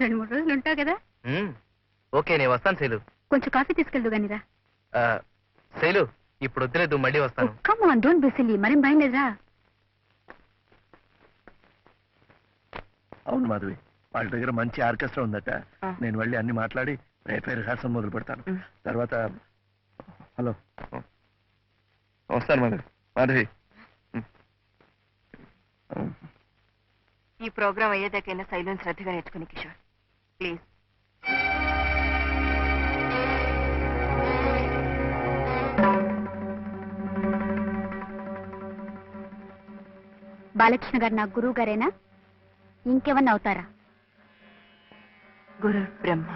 రెండు మూడు రోజులు ఉంటావు కదా. ఓకే నేను వస్తాను శైలు. కొంచెం కాఫీ తీసుకెళ్దు గానిరా. ఆ, శైలు ఇప్పుడు వద్దులేదు మళ్ళీ వస్తాను. కమ్ ఆన్ డోంట్ బిసిలి మరేం భయం లేదురా. అవును మాధవి వాళ్ళ దగ్గర మంచి ఆర్కెస్ట్రా ఉందట. నేను వెళ్ళి అన్ని మాట్లాడి రేపే రిహార్సల్ మొదలు పెడతాను. తర్వాత హలో. వస్తాను మాధవి మాధవి. ఈ ప్రోగ్రాం అయ్యేదాకైనా శైలం శ్రద్ధగా నేర్చుకుని కిషోర్. ప్లీజ్. బాలకృష్ణ గారు నా గురువు గారేనా? ఇంకెవన్నా అవుతారా? గురు బ్రహ్మ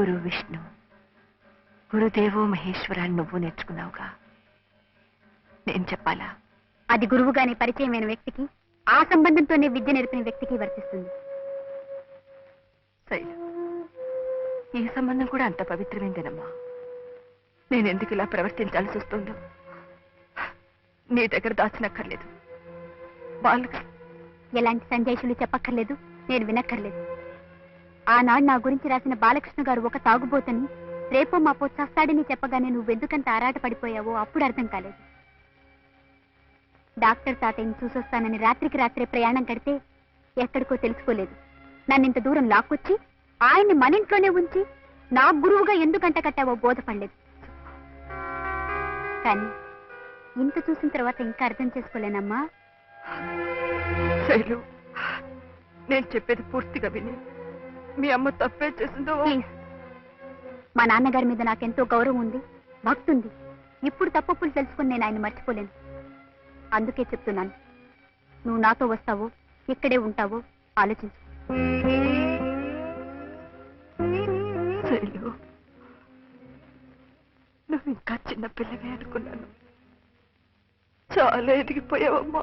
గురు విష్ణు గురుదేవో మహేశ్వర అని నువ్వు నేర్చుకున్నావుగా. నేను చెప్పాలా? అది గురువుగానే పరిచయమైన వ్యక్తికి ఆ సంబంధంతోనే విద్య నేర్పిన వ్యక్తికి వర్తిస్తుంది. ఈ సంబంధం కూడా అంత పవిత్రమైందేనమ్మా. నేను ఎందుకు ఇలా ప్రవర్తించాల్సి వస్తుందో? నీ దగ్గర దాచినక్కర్లేదు. వాళ్ళకి ఎలాంటి సందేశాలు చెప్పక్కర్లేదు. నేను వినక్కర్లేదు. ఆనాడు నా గురించి రాసిన బాలకృష్ణ గారు ఒక తాగుబోతని రేపు మాపో చస్తాడని చెప్పగానే నువ్వెందుకంత ఆరాట పడిపోయావో అప్పుడు అర్థం కాలేదు. డాక్టర్ తాతయ్యని చూసొస్తానని రాత్రికి రాత్రే ప్రయాణం కడితే ఎక్కడికో తెలుసుకోలేదు. నన్ను ఇంత దూరం లాక్కొచ్చి ఆయన్ని మన ఇంట్లోనే ఉంచి నా గురువుగా ఎందుకంట కట్టావో బోధపడలేదు కానీ ఇంత చూసిన తర్వాత ఇంకా అర్థం చేసుకోలేనమ్మా. శైలు నేను చెప్పేది పూర్తిగా విని మీ అమ్మ తప్పే చేసిందో? ప్లీజ్. మా నాన్నగారి మీద నాకెంతో గౌరవం ఉంది భక్తి ఉంది. ఇప్పుడు తప్పులు తెలుసుకుని నేను ఆయన మర్చిపోలేను. అందుకే చెప్తున్నాను నువ్వు నాతో వస్తావో ఇక్కడే ఉంటావో ఆలోచించు. శైలు నువ్వు ఇంకా చిన్న పిల్లవే అనుకున్నాను. చాలా ఎదిగిపోయావమ్మా.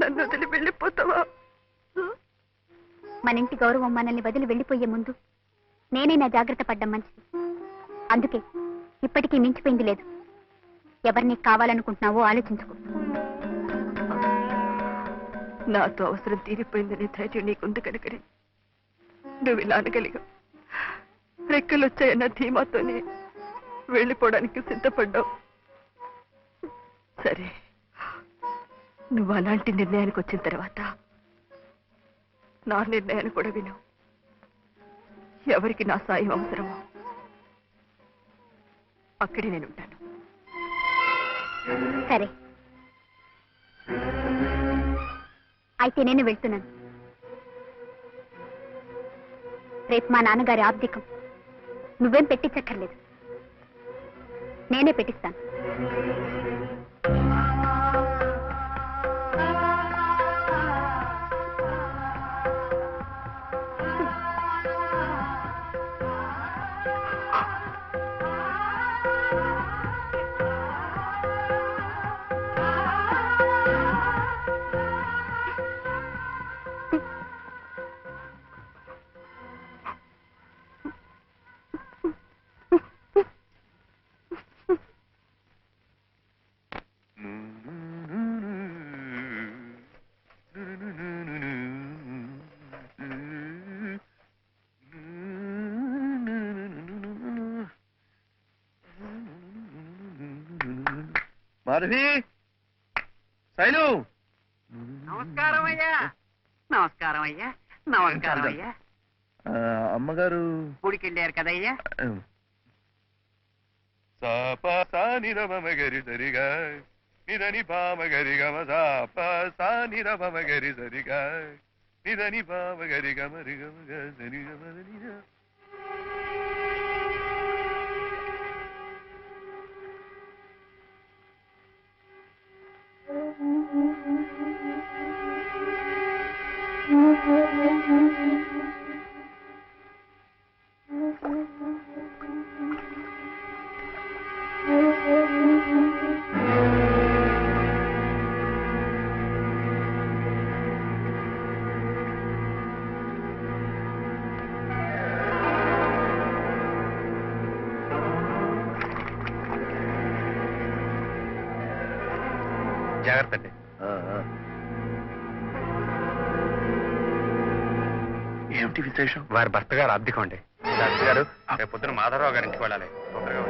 నన్ను వదిలి వెళ్ళిపోతావా? మన ఇంటి గౌరవం మనల్ని వదిలి వెళ్ళిపోయే ముందు నేనే నా జాగ్రత్త పడ్డం మంచిది. అందుకే ఇప్పటికీ మించిపోయింది లేదు. ఎవరిని కావాలనుకుంటున్నావో ఆలోచించుకో. నాతో అవసరం తీరిపోయిందనే ధైర్యం నీకుంది కనుకని. నువ్వు ఇలా అనగలిగా రెక్కలు వచ్చాయన్న ధీమాతోనే వెళ్ళిపోవడానికి సిద్ధపడ్డావు. సరే నువ్వు అలాంటి నిర్ణయానికి వచ్చిన తర్వాత నా నిర్ణయాన్ని కూడా విను. ఎవరికి నా సాయం అవసరమో అక్కడే నేను ఉంటాను. సరే. అయితే నేను వెళ్తున్నాను. రేపు మా నాన్నగారి ఆబ్దికం నువ్వేం పెట్టించక్కర్లేదు. నేనే పెట్టిస్తాను. మాధవి? శైలు? నమస్కారం అయ్యా. నమస్కారం అయ్యా. నమస్కారం అయ్యా. ఆ, అమ్మగారు? గుడికి వెళ్ళారు కదయ్యా. సాప సా నిరమమ గరి సరిగా నిదని పామ గరి గమ సాప సా నిరమమ గరి సరిగా నిదని పామ గరి గమ రి గమ గ సరి ఏమిటి విశేషం? వారి భర్త గారు అద్దెకం అండి. డాక్టర్ గారు రేపు పొద్దున మాధవరావు గారి ఇంటికి వెళ్ళాలి. తొందరగా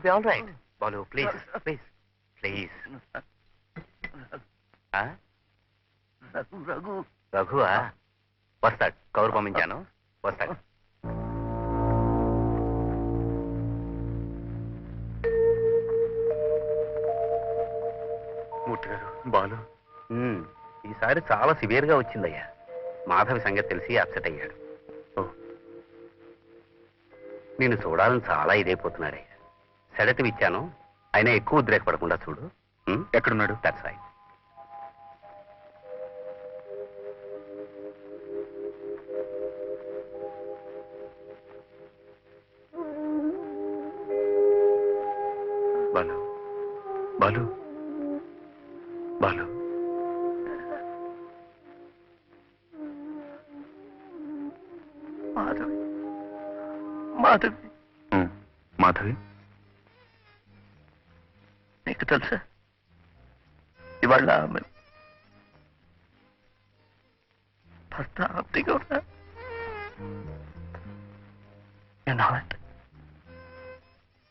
will be all right Balu please please please Raghu. Raghu రఘువా? వస్తాడు కౌరు పంపించాను. వస్తాడు మూర్తి గారు. బాలు. ఈసారి చాలా సివియర్గా వచ్చిందయ్యా. మాధవి సంగతి తెలిసి అప్సెట్ అయ్యాడు. ఓ. నేను చూడాలని చాలా ఇదైపోతున్నాడయ్యా సెడటివ్ ఇచ్చాను అయినా ఎక్కువ ఉద్రేకపడకుండా చూడు. ఎక్కడున్నాడు? That's right Balu. బాలు. నీకు తెలుసా? ఇవాళ ఆమె భర్త ఆప్తిగా ఉన్నా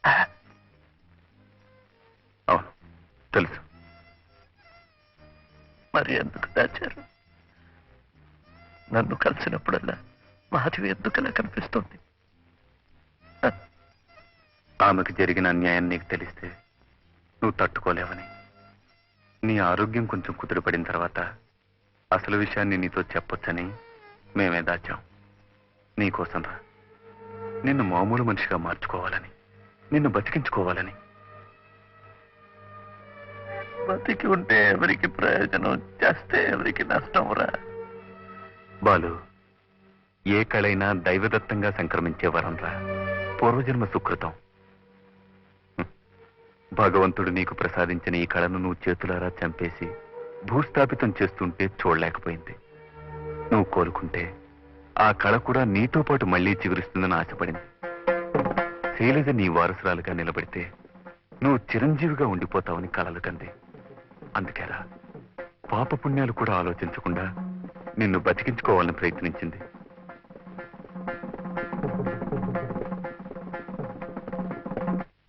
ah. అవును తెలుసు. మరి ఎందుకు దాచారు? నన్ను కలిసినప్పుడల్లా మాధవి ఎందుకలా కనిపిస్తుంది? ఆమెకు జరిగిన అన్యాయం నీకు తెలిస్తే నువ్వు తట్టుకోలేవని. నీ ఆరోగ్యం కొంచెం కుదురుపడిన తర్వాత అసలు విషయాన్ని నీతో చెప్పొచ్చని మేమే దాచాం. నీకోసం రా. నిన్ను మామూలు మనిషిగా మార్చుకోవాలని నిన్ను బతికించుకోవాలని. బతికి ఉంటే ఎవరికి ప్రయోజనం? చేస్తే ఎవరికి నష్టం రా. బాలు ఏ కళైనా దైవదత్తంగా సంక్రమించే వరం రా. పూర్వజన్మ సుకృతం. భగవంతుడు నీకు ప్రసాదించిన ఈ కళను నువ్వు చేతులారా చంపేసి భూస్థాపితం చేస్తుంటే చూడలేకపోయింది. నువ్వు కోలుకుంటే ఆ కళ కూడా నీతో పాటు మళ్ళీ చిగురిస్తుందని ఆశపడింది. శైలజ నీ వారసురాలుగా నిలబడితే నువ్వు చిరంజీవిగా ఉండిపోతావని కలలు కంది. అందుకేరా పాపపుణ్యాలు కూడా ఆలోచించకుండా నిన్ను బతికించుకోవాలని ప్రయత్నించింది.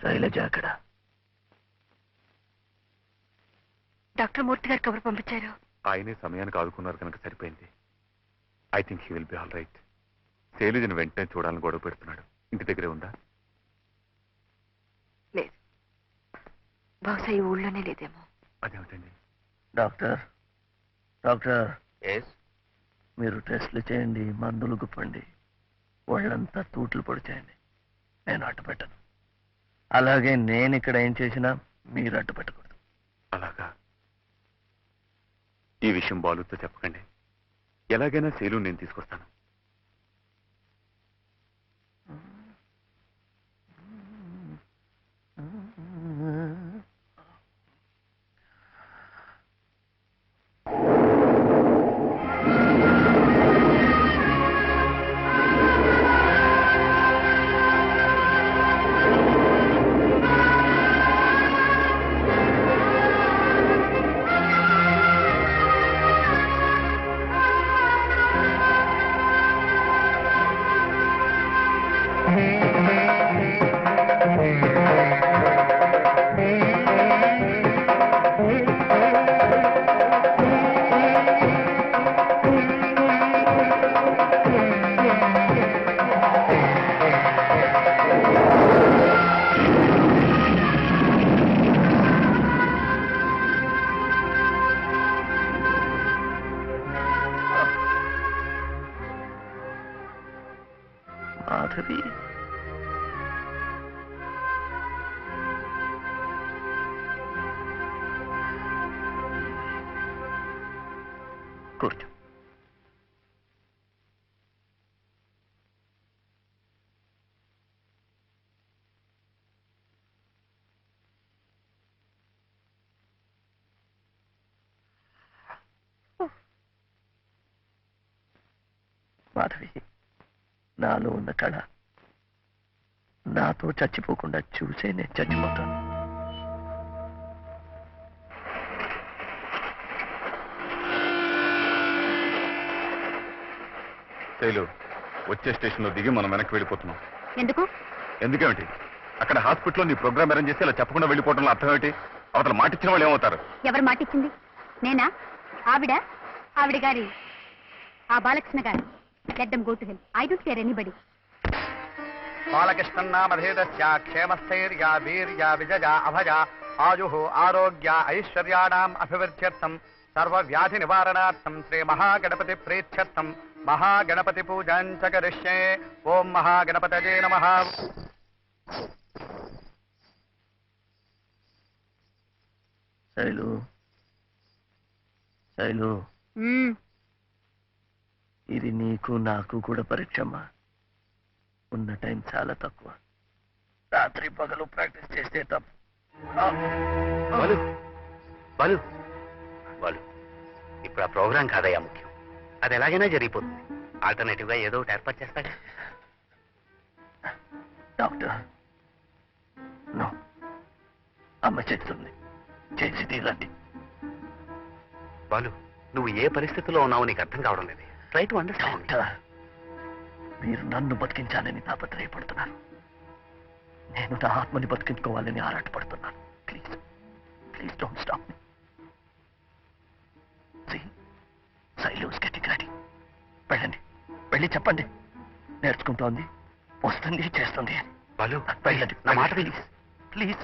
శైలజ అక్కడ. డాక్టర్ మూర్తి గారు కబురు పంపించారు. ఆయనే సమయానికి ఆదుకున్నారు కనుక సరిపోయింది. I think he will be all right శైలజను వెంటనే చూడాలని గొడవ పెడుతున్నాడు. ఇంటి దగ్గరే ఉందా? లేదు. బహుశా ఈ ఊళ్ళోనే లేదేమో. అదేమిటండి? Doctor doctor. ఎస్ మీరు టెస్ట్లు చేయండి మందులు గుప్పండి. ఒళ్ళంతా తూట్లు పొడి చేయండి నేను అడ్డు పెట్టను అలాగే నేను ఇక్కడ ఏం చేసినా మీరు అడ్డు పెట్టకూడదు అలాగా ఈ విషయం బాలుతో చెప్పకండి. ఎలాగైనా శైలు నేను తీసుకొస్తాను. है కూర్చో మాధవి నాలో ఉన్న కళ నాతో చచ్చిపోకుండా చూసే నేను చచ్చిపోతాను. శైలు వచ్చే స్టేషన్లో దిగి మనం వెనక్కి వెళ్ళిపోతున్నాం. ఎందుకు? ఎందుకేమిటి? అక్కడ హాస్పిటల్లో నీ ప్రోగ్రామ్ అరేంజ్ చేసి ఇలా చెప్పకుండా వెళ్ళిపోవడంలో అర్థం ఏమిటి? అవతల మాట ఇచ్చిన వాళ్ళు ఏమవుతారు? ఎవరు మాటిచ్చింది? నేనా? ఆవిడ? ఆవిడ గారి ఆ Balakrishna garu. Let them go to hell I don't care anybody బాలకృష్ణన్నామధేదస్య క్షేమస్థైర్యా వీర్య విజయ అభయ ఆయు ఆరోగ్య ఐశ్వర్యాణం అభివృద్ధ్యర్థం సర్వవ్యాధి నివారణార్థం శ్రీ మహాగణపతి ప్రీత్యర్థం. మహాగణపతి పూజాం చ కరిష్యే. ఓం మహాగణపతయే నమః. శైలు. శైలు. ఇది నీకు నాకు కూడా పరీక్షమ్మా. ఉన్న టైం చాలా తక్కువ. రాత్రి పగలు ప్రాక్టీస్ చేస్తే తప్పు. ఆ, బాలు. బాలు. బాలు. ఇప్పుడు ఆ ప్రోగ్రాం కాదయ్యా ముఖ్యం. అది ఎలాగైనా జరిగిపోతుంది. ఆల్టర్నేటివ్గా ఏదో ఒకటి ఏర్పాటు చేస్తాడు. Doctor no. అమ్మ చెప్తుంది. చేసి తీరండి బాలు నువ్వు ఏ పరిస్థితిలో ఉన్నావో నీకు అర్థం కావడం లేదు. ట్రై టు అండర్స్టాండ్ డాక్టర్ మీరు నన్ను బతికించాలని తాపత్రయపడుతున్నారు నేను నా ఆత్మని బతికించుకోవాలని ఆరాటపడుతున్నాను. ప్లీజ్ ప్లీజ్ డోంట్ స్టాప్ మీ వెళ్ళి చెప్పండి. నేర్చుకుంటోంది వస్తుంది చేస్తుంది. అని బాలు వెళ్ళండి నా మాట విని. Please. Please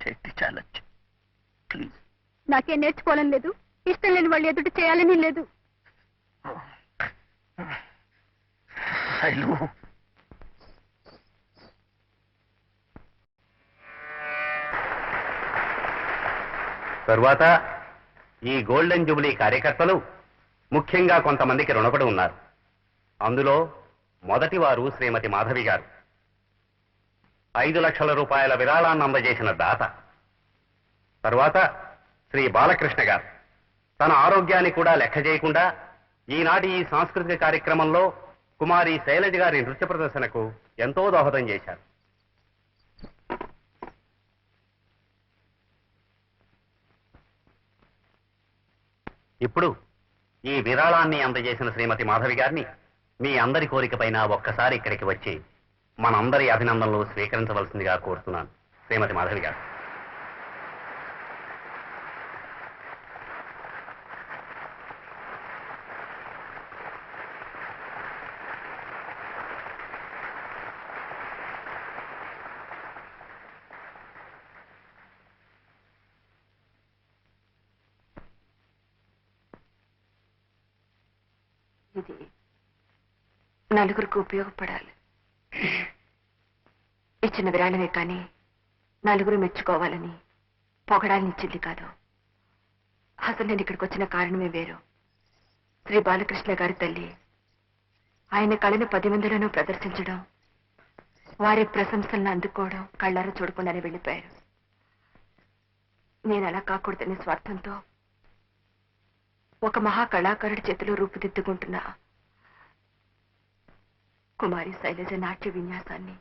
take the challenge please. నాకేం నేర్చుకోవాలని లేదు. ఇష్టం లేని వాళ్ళు ఎదుటి చేయాలని లేదు. తరువాత ఈ గోల్డెన్ జూబ్లీ కార్యకర్తలు ముఖ్యంగా కొంతమందికి రుణపడి ఉన్నారు. అందులో మొదటి వారు శ్రీమతి మాధవి గారు. ఐదు లక్షల రూపాయల విరాళాన్ని అందజేసిన దాత. తరువాత శ్రీ బాలకృష్ణ గారు. తన ఆరోగ్యాన్ని కూడా లెక్క చేయకుండా ఈనాటి ఈ సాంస్కృతిక కార్యక్రమంలో కుమారి శైలజ గారి నృత్య ప్రదర్శనకు ఎంతో దోహదం చేశారు. ఇప్పుడు ఈ విరాళాన్ని అందజేసిన శ్రీమతి మాధవి గారిని మీ అందరి కోరికపైన ఒక్కసారి ఇక్కడికి వచ్చి మనందరి అభినందనలు స్వీకరించవలసిందిగా కోరుతున్నాను. శ్రీమతి మాధవి గారు ఇది నలుగురికి ఉపయోగపడాలి. ఇచ్చిన విరాళమే కానీ నలుగురు మెచ్చుకోవాలని పొగడాలని ఇచ్చింది కాదు. అసలు నేను ఇక్కడికి వచ్చిన కారణమే వేరు. శ్రీ బాలకృష్ణ గారి తల్లి ఆయన కళను పది మందిలోనూ ప్రదర్శించడం వారి ప్రశంసలను అందుకోవడం కళ్ళారా చూడకుండానే వెళ్ళిపోయారు. నేను అలా కాకూడదనే స్వార్థంతో ఒక మహా కళాకారుడి చేతిలో రూపుదిద్దుకుంటున్నా. కుమారి శైలజ నాట్య విన్యాసాన్ని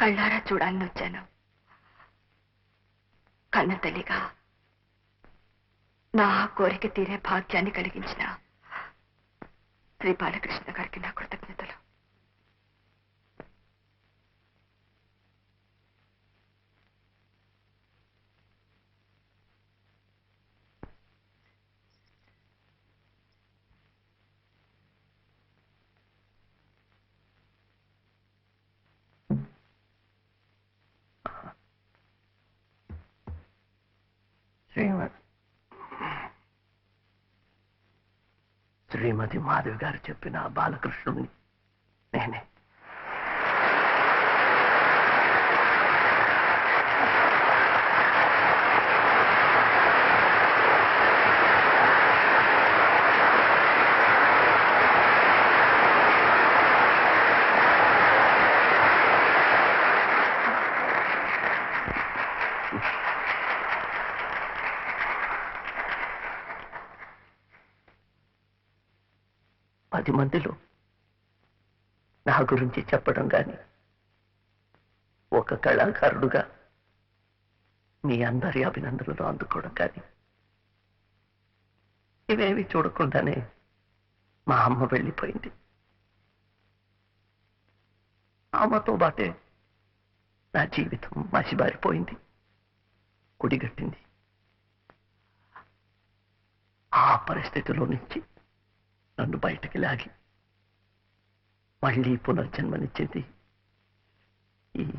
కళ్ళారా చూడాలని వచ్చాను. కన్న తల్లిగా నా కోరిక తీరే భాగ్యాన్ని కలిగించిన శ్రీ బాలకృష్ణ గారికి నా కృతజ్ఞతలు. శ్రీమతి శ్రీమతి మాధవి గారు చెప్పిన బాలకృష్ణుని పది మందిలో. నా గురించి చెప్పడం కానీ ఒక కళాకారుడుగా మీ అందరి అభినందనలు అందుకోవడం కానీ ఇవేవి చూడకుండానే మా అమ్మ వెళ్ళిపోయింది. అమ్మతో బాటే నా జీవితం మసిబారిపోయింది కుడిగట్టింది ఆ పరిస్థితిలో నుంచి నన్ను బయటికి లాగి మళ్ళీ పునర్జన్మనిచ్చింది ఈ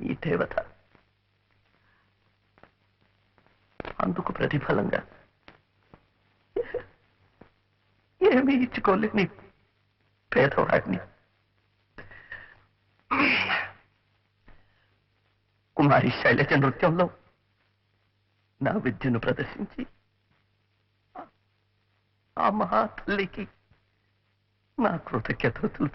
ఈ దేవత. అందుకు ప్రతిఫలంగా ఏమీ ఇచ్చుకోలేని పేదవాడిని. కుమారి శైలజ నృత్యంలో నా విద్యను ప్రదర్శించి ఆ మహా తల్లికి నా కృతజ్ఞతలు